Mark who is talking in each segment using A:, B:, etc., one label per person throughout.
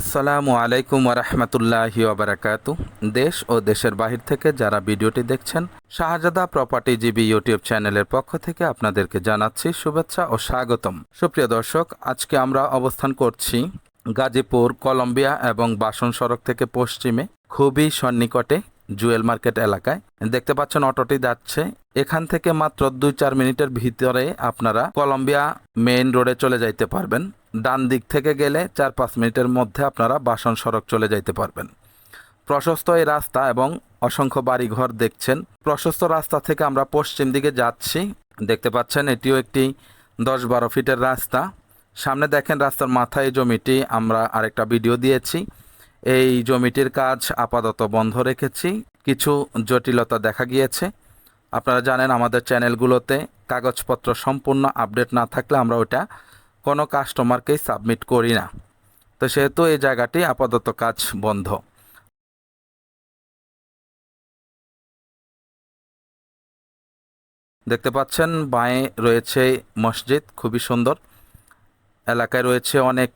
A: আসসালামু আলাইকুম ওরহমতুল্লাহি ওবরাকাত দেশ ও দেশের বাহির থেকে যারা ভিডিওটি দেখছেন, শাহজাদা প্রপার্টি জিবি ইউটিউব চ্যানেলের পক্ষ থেকে আপনাদেরকে জানাচ্ছি শুভেচ্ছা ও স্বাগতম। সুপ্রিয় দর্শক, আজকে আমরা অবস্থান করছি গাজীপুর, কলম্বিয়া এবং বাসন সড়ক থেকে পশ্চিমে, খুবই সন্নিকটে জুয়েল মার্কেট এলাকায়। দেখতে পাচ্ছেন অটোটি যাচ্ছে। এখান থেকে মাত্র দুই চার মিনিটের ভিতরে আপনারা কলম্বিয়া মেইন রোডে চলে যাইতে পারবেন। ডান দিক থেকে গেলে চার পাঁচ মিনিটের মধ্যে আপনারা বাসন সড়ক চলে যাইতে পারবেন। প্রশস্ত এই রাস্তা এবং অসংখ্য বাড়িঘর দেখছেন। প্রশস্ত রাস্তা থেকে আমরা পশ্চিম দিকে যাচ্ছি। দেখতে পাচ্ছেন, এটিও একটি দশ বারো ফিটের রাস্তা। সামনে দেখেন, রাস্তার মাথায় জমিটি আমরা আরেকটা ভিডিও দিয়েছি। এই জমিটির কাজ আপাতত বন্ধ রেখেছি। কিছু জটিলতা দেখা গিয়েছে। আপনারা জানেন, আমাদের চ্যানেলগুলোতে কাগজপত্র সম্পূর্ণ আপডেট না থাকলে আমরা ওটা কোনো কাস্টমারকেই সাবমিট করি না। তো সেহেতু এই জায়গাটি আপাতত কাজ বন্ধ। দেখতে পাচ্ছেন, বাঁয়ে রয়েছে মসজিদ, খুবই সুন্দর। এলাকায় রয়েছে অনেক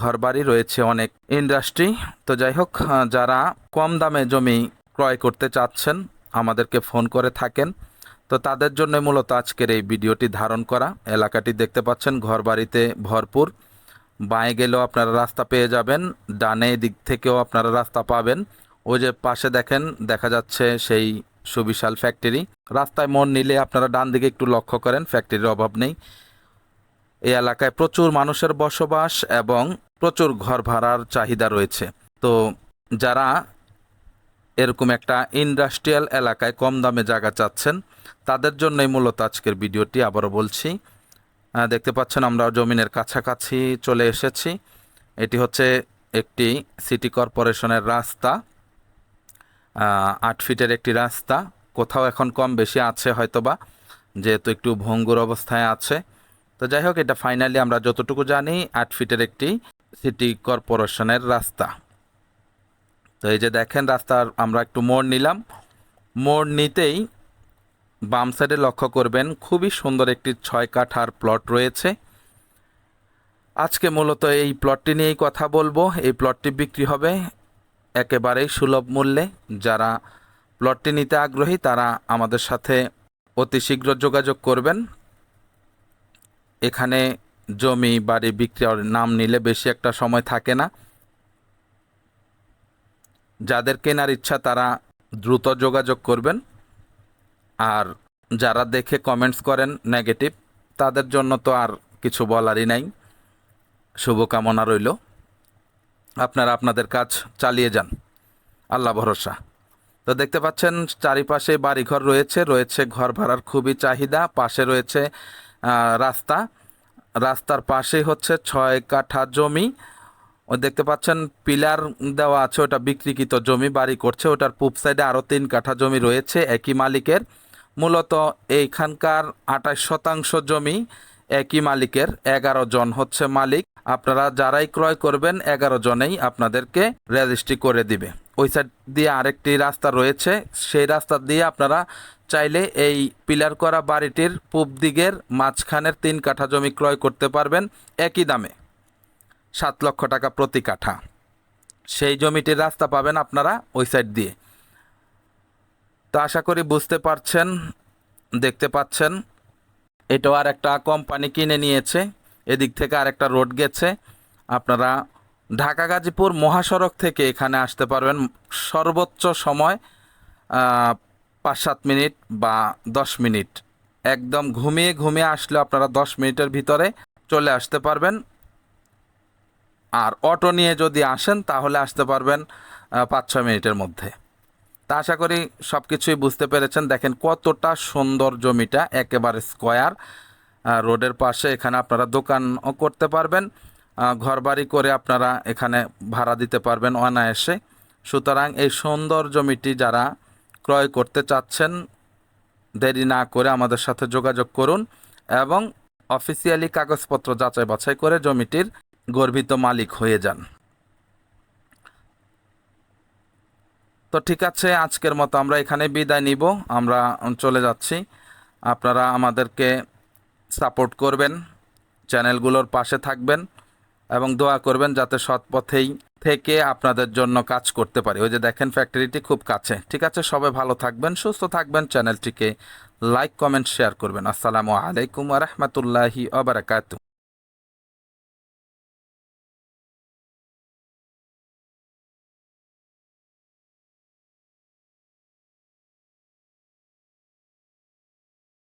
A: ঘরবাড়ি, রয়েছে অনেক ইন্ডাস্ট্রি তো যাই হোক যারা কম দামে জমি ক্রয় করতে চাচ্ছেন, আমাদেরকে ফোন করে থাকেন। তো তাদের জন্য মূলত আজকের এই ভিডিওটি ধারণ করা। এলাকাটি দেখতে পাচ্ছেন, ঘরবাড়িতে ভরপুর। বাঁয়ে গেলেও আপনারা রাস্তা পেয়ে যাবেন, ডানে দিক থেকেও আপনারা রাস্তা পাবেন। ওই যে পাশে দেখেন, দেখা যাচ্ছে সেই সুবিশাল ফ্যাক্টরি। রাস্তায় মন নিলে আপনারা ডান দিকে একটু লক্ষ্য করেন, ফ্যাক্টরির অভাব নেই। এই এলাকায় প্রচুর মানুষের বসবাস এবং প্রচুর ঘর ভাড়ার চাহিদা রয়েছে। তো যারা এরকম একটা ইন্ডাস্ট্রিয়াল এলাকায় কম দামে জায়গা চাচ্ছেন। তাদের জন্যই মূলত আজকের ভিডিওটি আবারও বলছি। দেখতে পাচ্ছেন আমরা জমিনের কাছাকাছি চলে এসেছি। এটি হচ্ছে একটি সিটি কর্পোরেশনের রাস্তা। আট ফিটের একটি রাস্তা। কোথাও এখন কম বেশি আছে হয়তোবা, যেহেতু একটু ভঙ্গুর অবস্থায় আছে। তো যাই হোক, এটা ফাইনালি আমরা যতটুকু জানি, আট ফিটের একটি সিটি কর্পোরেশনের রাস্তা। তো এই যে দেখেন রাস্তার আমরা একটু মোড় নিলাম। মোড় নিতেই বাম সাইডে লক্ষ্য করবেন, খুবই সুন্দর একটি ছয় কাঠার প্লট রয়েছে। আজকে মূলত এই প্লটটি নিয়েই কথা বলব। এই প্লটটি বিক্রি হবে একেবারেই সুলভ মূল্যে। যারা প্লটটি নিতে আগ্রহী, তারা আমাদের সাথে অতি শীঘ্র যোগাযোগ করবেন। এখানে জমি, বাড়ি বিক্রির নাম নিলে বেশি একটা সময় থাকে না। যাদের কেনার ইচ্ছা তারা দ্রুত যোগাযোগ করবেন। আর যারা দেখে কমেন্টস করেন নেগেটিভ তাদের জন্য তো আর কিছু বলারই নাই। শুভকামনা রইল। আপনারা আপনাদের কাজ চালিয়ে যান। আল্লাহ ভরসা। তো দেখতে পাচ্ছেন, চারিপাশে বাড়িঘর রয়েছে রয়েছে ঘর ভাড়ার খুবই চাহিদা, পাশে রয়েছে রাস্তা। রাস্তার পাশেই হচ্ছে ছয় কাঠা জমি। দেখতে পাচ্ছেন, পিলার দেওয়া আছে, ওটা বিক্রিকৃত জমি, বাড়ি করছে, ওটার পূব সাইডে আরও তিন কাঠা জমি রয়েছে, একই মালিকের। মূলত এইখানকার আঠাশ শতাংশ জমি একই মালিকের, এগারো জন হচ্ছে মালিক। আপনারা যারাই ক্রয় করবেন, এগারো জনেই আপনাদেরকে রেজিস্ট্রি করে দিবে। ওই সাইড দিয়ে আরেকটি রাস্তা রয়েছে, সেই রাস্তা দিয়ে আপনারা চাইলে এই পিলার করা বাড়িটির পূব দিকের মাঝখানের তিন কাঠা জমি ক্রয় করতে পারবেন, একই দামে। সাত লক্ষ টাকা প্রতি কাঠা। সেই জমিটির রাস্তা পাবেন আপনারা ওই সাইড দিয়ে। তো আশা করি বুঝতে পারছেন, দেখতে পাচ্ছেন। এটাও আর একটা কোম্পানি কিনে নিয়েছে, এদিক থেকে আরেকটা রোড গেছে। আপনারা ঢাকা, গাজীপুর মহাসড়ক থেকে এখানে আসতে পারবেন। সর্বোচ্চ সময় পাঁচ সাত মিনিট বা দশ মিনিট। একদম ঘুমিয়ে ঘুমিয়ে আসলে আপনারা দশ মিনিটের ভিতরে চলে আসতে পারবেন। আর অটো নিয়ে যদি আসেন, তাহলে আসতে পারবেন পাঁচ ছয় মিনিটের মধ্যে। তা আশা করি সব কিছুই বুঝতে পেরেছেন। দেখেন কতটা সুন্দর জমিটা, একেবারে স্কোয়ার। রোডের পাশে এখানে আপনারা দোকানও করতে পারবেন। ঘরবাড়ি করে আপনারা এখানে ভাড়া দিতে পারবেন অনায়াসে। সুতরাং এই সুন্দর জমিটি যারা ক্রয় করতে চাচ্ছেন, দেরি না করে আমাদের সাথে যোগাযোগ করুন এবং অফিসিয়ালি কাগজপত্র যাচাই বাছাই করে জমিটির গর্বিত মালিক হয়ে যান। তো ঠিক আছে, আজকের মতো আমরা এখানে বিদায় নিব। আমরা চলে যাচ্ছি। আপনারা আমাদেরকে সাপোর্ট করবেন, চ্যানেলগুলোর পাশে থাকবেন এবং দোয়া করবেন যাতে সৎ পথেই থেকে আপনাদের জন্য কাজ করতে পারি। ওই যে দেখেন ফ্যাক্টরিটি খুব কাছে। ঠিক আছে, সবাই ভালো থাকবেন, সুস্থ থাকবেন, চ্যানেলটিকে লাইক কমেন্ট শেয়ার করবেন। আসসালামু আলাইকুম রহমতুল্লাহি আবরাকাতু